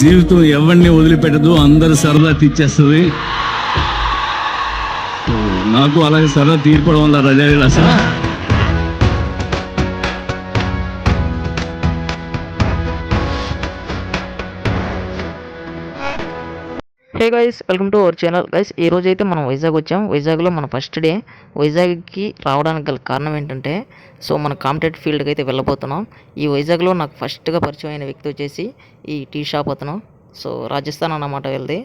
జీవితం ఎవరిని వదిలిపెట్టదు అందరు సరదా తీర్చేస్తుంది. నాకు అలాగే సరదా తీర్పడం వల్ల రజా అసలు hey guys welcome to our channel guys ఈ రోజు అయితే మనం వైజాగ్ వచ్చాం. వైజాగ్లో మన ఫస్ట్ డే వైజాగ్కి రావడానికి గల కారణం ఏంటంటే సో మన కాంపిటేటివ్ ఫీల్డ్కి అయితే వెళ్ళబోతున్నాం. ఈ వైజాగ్లో నాకు ఫస్ట్గా పరిచయం అయిన వ్యక్తి వచ్చేసి ఈ టీ షాప్ అతను. సో రాజస్థాన్ అన్నమాట వెళ్ళి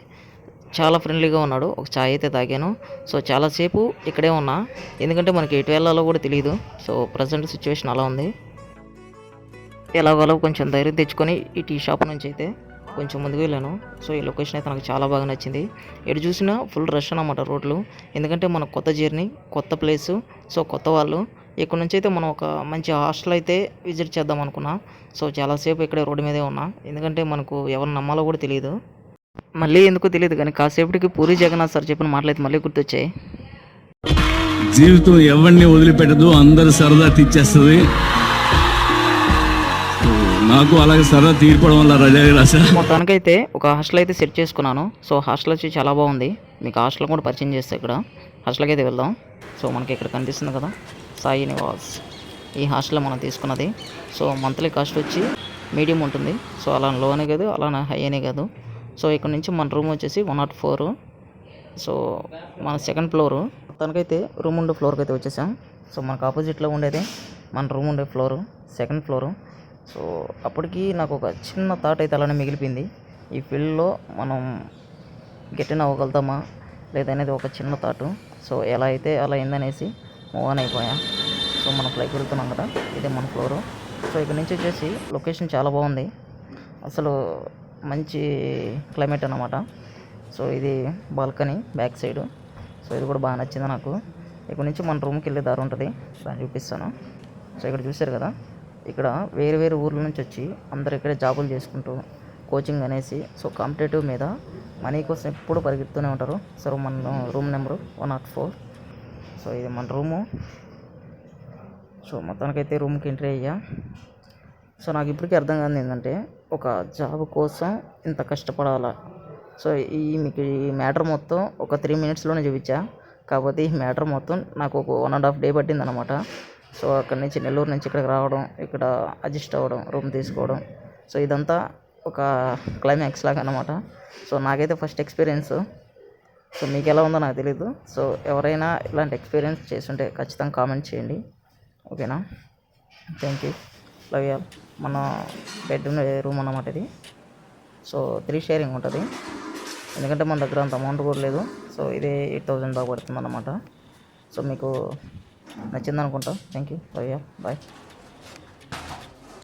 చాలా ఫ్రెండ్లీగా ఉన్నాడు. ఒక చాయ్ అయితే తాగాను. సో చాలాసేపు ఇక్కడే ఉన్నా. ఎందుకంటే మనకి ఎటు వెళ్ళాలో కూడా తెలియదు సో ప్రజెంట్ సిచ్యువేషన్ అలా ఉంది. ఎలాగోలో కొంచెం ధైర్యం తెచ్చుకొని ఈ టీ షాప్ నుంచి అయితే కొంచెం ముందుకు వెళ్ళాను. సో ఈ లొకేషన్ అయితే నాకు చాలా బాగా నచ్చింది. ఎటు చూసినా ఫుల్ రష్ అనమాట రోడ్లు. ఎందుకంటే మన కొత్త జర్నీ కొత్త ప్లేసు సో కొత్త వాళ్ళు. ఇక్కడ నుంచి అయితే మనం ఒక మంచి హాస్టల్ అయితే విజిట్ చేద్దాం అనుకున్నా. సో చాలాసేపు ఇక్కడే రోడ్డు మీదే ఉన్నా. ఎందుకంటే మనకు ఎవరు నమ్మాలో కూడా తెలియదు మళ్ళీ ఎందుకో తెలియదు కానీ కాసేపటికి పూరి జగన్నాథ్ సార్ చెప్పిన మాటలు అయితే మళ్ళీ గుర్తొచ్చాయి. జీవితం ఎవరిని వదిలిపెట్టదు అందరు సరదా తెచ్చేస్తుంది నాకు అలాగే సరదా తీర్పడం వల్ల రజా మొత్తానికైతే ఒక హాస్టల్ అయితే సెట్ చేసుకున్నాను. సో హాస్టల్ వచ్చి చాలా బాగుంది. మీకు హాస్టల్ కూడా పరిచయం చేస్తే ఇక్కడ. హాస్టల్కి అయితే వెళ్దాం. సో మనకి ఇక్కడ కనిపిస్తుంది కదా సాయి నివాస్. ఈ హాస్టల్ మనం తీసుకున్నది. సో మంత్లీ కాస్ట్ వచ్చి మీడియం ఉంటుంది. సో అలా లో అనే కాదు అలా హై అనే కాదు. సో ఇక్కడ నుంచి మన రూమ్ వచ్చేసి వన్ నాట్ ఫోర్. సో మన సెకండ్ ఫ్లోరు. తనకైతే రూమ్ ఉండే ఫ్లోర్కి అయితే వచ్చేసాం. సో మనకు ఆపోజిట్లో ఉండేది మన రూమ్ ఉండే ఫ్లోరు సెకండ్ ఫ్లోరు. సో అప్పటికి నాకు ఒక చిన్న థాట్ అయితే అలానే మిగిలిపోయింది. ఈ ఫీల్డ్లో మనం గెట్టిన అవ్వగలుగుతామా? లేదనేది ఒక చిన్న థాటు సో ఎలా అయితే అలా అయిందనేసి మూవ్ ఆన్ అయిపోయా. సో మనం ఫ్లైట్ వెళ్తున్నాం కదా ఇదే మన ఫ్లోరు సో ఇక్కడ నుంచి వచ్చేసి లొకేషన్ చాలా బాగుంది. అసలు మంచి క్లైమేట్ అనమాట సో ఇది బాల్కనీ బ్యాక్ సైడ్ సో ఇది కూడా బాగా నచ్చింది నాకు. ఇక్కడ నుంచి మన రూమ్కి వెళ్ళే దారి ఉంటుంది. దాన్ని చూపిస్తాను. సో ఇక్కడ చూశారు కదా ఇక్కడ వేరు వేరు ఊర్ల నుంచి వచ్చి అందరు ఇక్కడే జాబులు చేసుకుంటూ కోచింగ్ అనేసి సో కాంపిటేటివ్ మీద మనీ కోసం ఎప్పుడు పరిగెడుతూనే ఉంటారు. సో మన room number one not four. So ఇది మన రూము. సో మొత్తానికైతే రూమ్కి ఎంట్రీ అయ్యా. సో నాకు ఇప్పటికీ అర్థం కాదు ఏంటంటే ఒక జాబ్ కోసం ఇంత కష్టపడాలా. సో ఈ మీకు ఈ మ్యాటర్ మొత్తం ఒక త్రీ మినిట్స్లోనే చూపించా. కాకపోతే ఈ మ్యాటర్ మొత్తం నాకు ఒక వన్ అండ్ హాఫ్ డే పట్టింది అనమాట సో అక్కడి నుంచి నెల్లూరు నుంచి ఇక్కడికి రావడం ఇక్కడ అడ్జస్ట్ అవ్వడం రూమ్ తీసుకోవడం. సో ఇదంతా ఒక క్లైమాక్స్ లాగా అనమాట సో నాకైతే ఫస్ట్ ఎక్స్పీరియన్స్ సో మీకు ఎలా ఉందో నాకు తెలీదు. సో ఎవరైనా ఇలాంటి ఎక్స్పీరియన్స్ చేస్తుంటే ఖచ్చితంగా కామెంట్ చేయండి. ఓకేనా? థ్యాంక్ యూ లవ్ యూ మన బెడ్రూమ్ రూమ్ అన్నమాట ఇది. సో త్రీ షేరింగ్ ఉంటుంది. ఎందుకంటే మన దగ్గర అంత అమౌంట్ కూడా లేదు. సో ఇదే ఎయిట్ థౌజండ్ దాకా పడుతుంది అన్నమాట సో మీకు నచ్చింది అనుకుంటా thank you love you bye